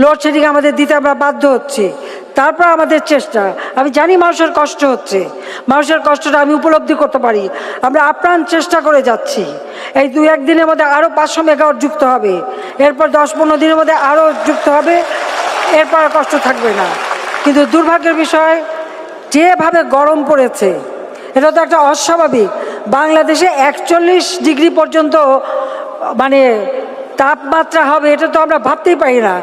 Load shedding আমাদের দিতে আমরা বাধ্য হচ্ছি। তারপর আমাদের চেষ্টা। আমি জানি মানুষের কষ্ট হচ্ছে। মানুষের কষ্টটা আমি উপলব্ধি করতে পারি। আমরা আপ্রাণ চেষ্টা করে যাচ্ছি। এই দু এক দিনের মধ্যে আরও পাঁচশো মেগাওয়াট যুক্ত হবে। এরপর দশ পনেরো দিনের মধ্যে আরও যুক্ত হবে। এরপর কষ্ট থাকবে না। কিন্তু দুর্ভাগ্যের বিষয়, যেভাবে গরম পড়েছে, এটা তো একটা অস্বাভাবিক। বাংলাদেশে একচল্লিশ ডিগ্রি পর্যন্ত মানে তাপমাত্রা হবে, এটা তো আমরা ভাবতেই পারি না।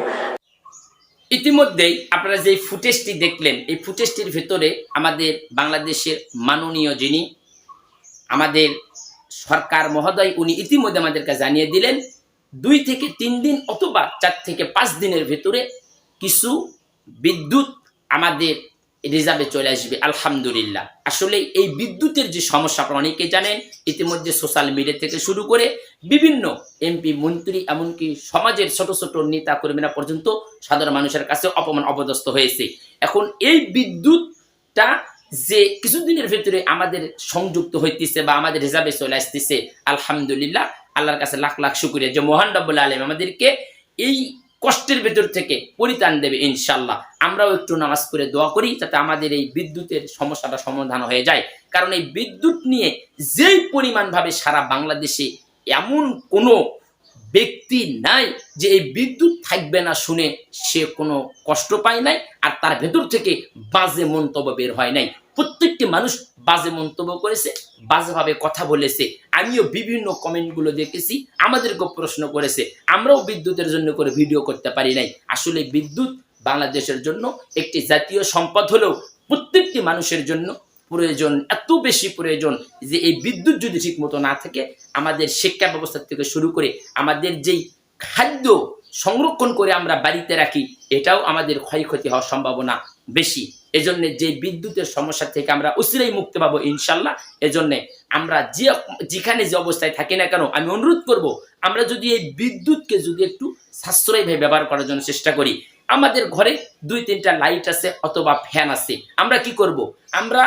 ইতিমধ্যেই আপনারা যে ফুটেজটি দেখলেন, এই ফুটেজটির ভেতরে আমাদের বাংলাদেশের মাননীয় যিনি, আমাদের সরকার মহোদয়, উনি ইতিমধ্যে আমাদেরকে জানিয়ে দিলেন, দুই থেকে তিন দিন অথবা চার থেকে পাঁচ দিনের ভেতরে কিছু বিদ্যুৎ আমাদের রিজার্ভে চলে আসবে আলহামদুলিল্লাহ আসলে এই বিদ্যুতের যে সমস্যা, আপনারা অনেকে জানেন, ইতিমধ্যে সোশ্যাল মিডিয়া থেকে শুরু করে বিভিন্ন এমপি মন্ত্রী, এমনকি সমাজের ছোট ছোট নেতা কর্মীরা পর্যন্ত সাধারণ মানুষের কাছে অপমান অপদস্থ হয়েছে। এখন এই বিদ্যুৎটা যে কিছুদিনের ভিতরে আমাদের সংযুক্ত হইতেছে বা আমাদের রিজার্ভে চলে আসতেছে, আলহামদুলিল্লাহ, আল্লাহর কাছে লাখ লাখ শুক্রিয়া। যে মহান রব্বুল আলম আমাদেরকে এই কষ্টের ভেতর থেকে পরিত্রাণ দেবে ইনশাল্লাহ। আমরাও একটু নামাজ পড়ে দোয়া করি যাতে আমাদের এই বিদ্যুতের সমস্যাটা সমাধান হয়ে যায়। কারণ এই বিদ্যুৎ নিয়ে যেই পরিমাণভাবে সারা বাংলাদেশে এমন কোনো ব্যক্তি নাই যে এই বিদ্যুৎ থাকবে না শুনে সে কোনো কষ্ট পায় নাই আর তার ভেতর থেকে বাজে মন্তব্য বের হয় নাই। প্রত্যেকটি মানুষ বাজে মন্তব্য করেছে, বাজেভাবে কথা বলেছে। আমিও বিভিন্ন কমেন্টগুলো দেখেছি আমাদেরকে প্রশ্ন করেছে। আমরাও বিদ্যুতের জন্য করে ভিডিও করতে পারি নাই। আসলে বিদ্যুৎ বাংলাদেশের জন্য একটি জাতীয় সম্পদ হলেও প্রত্যেকটি মানুষের জন্য প্রয়োজন, এত বেশি প্রয়োজন যে এই বিদ্যুৎ যদি ঠিক মতো না থাকে, আমাদের শিক্ষা ব্যবস্থা থেকে শুরু করে আমাদের যেই খাদ্য সংরক্ষণ করে আমরা বাড়িতে রাখি, এটাও আমাদের ক্ষয়ক্ষতি হওয়ার সম্ভাবনা বেশি। এজন্য যে বিদ্যুতের সমস্যা থেকে আমরা অচিরেই মুক্তি পাবো ইনশাল্লাহ, এজন্য আমরা যে যেখানে যে অবস্থায় থাকি না কেন, আমি অনুরোধ করব, আমরা যদি এই বিদ্যুৎকে যদি একটু সাশ্রয়ীভাবে ব্যবহার করার জন্য চেষ্টা করি, আমাদের ঘরে দুই তিনটা লাইট আছে অথবা ফ্যান আছে, আমরা কি করব? আমরা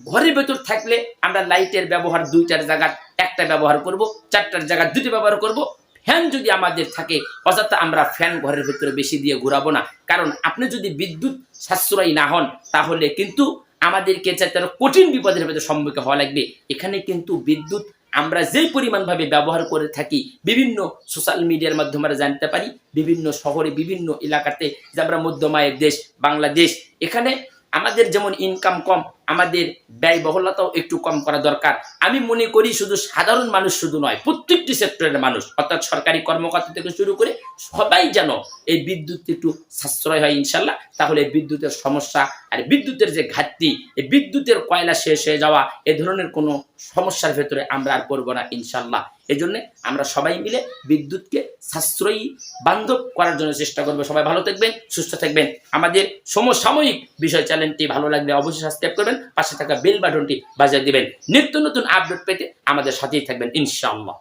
ঘরের ভেতর থাকলে আমরা লাইটের ব্যবহার দুইটার জায়গা, একটা ব্যবহার করব, চারটার জায়গা দুটি ব্যবহার করব। ফ্যান যদি আমাদের থাকে, অযথা আমরা ফ্যান ঘরের ভেতরে বেশি দিয়ে ঘুরাবো না। কারণ আপনি যদি বিদ্যুৎ সাশ্রয়ী না হন, তাহলে কিন্তু আমাদেরকে যাতে কঠিন বিপদের ভেতরে সম্মুখীন হওয়া লাগবে। এখানে কিন্তু বিদ্যুৎ আমরা যেই পরিমাণভাবে ব্যবহার করে থাকি, বিভিন্ন সোশ্যাল মিডিয়ার মাধ্যমে আমরা জানতে পারি, বিভিন্ন শহরে, বিভিন্ন এলাকাতে যে আমরা মধ্যমায়ের দেশ, বাংলাদেশ, এখানে আমাদের যেমন ইনকাম কম আমাদের ব্যয়বহুলতাও একটু কম করা দরকার। আমি মনে করি শুধু সাধারণ মানুষ শুধু নয়, প্রত্যেকটি সেক্টরের মানুষ, অর্থাৎ সরকারি কর্মকর্তা থেকে শুরু করে সবাই যেন এই বিদ্যুৎ একটু সাশ্রয় হয় ইনশাল্লাহ, তাহলে বিদ্যুতের সমস্যা আর বিদ্যুতের যে ঘাটতি, এই বিদ্যুতের কয়লা শেষ হয়ে যাওয়া, এ ধরনের কোনো সমস্যার ভেতরে আমরা আর করব না ইনশাল্লাহ। এই জন্যে আমরা সবাই মিলে বিদ্যুৎকে সাশ্রয়ী বান্ধব করার জন্য চেষ্টা করব। সবাই ভালো থাকবেন, সুস্থ থাকবেন। আমাদের সমসাময়িক বিষয় চ্যানেলটি ভালো লাগলে অবশ্যই সাবস্ক্রাইব করবেন পাশে থাকা বেল বাটনটি বাজিয়ে দিবেন। নিত্য নতুন আপডেট পেতে আমাদের সাথেই থাকবেন, ইনশাআল্লাহ।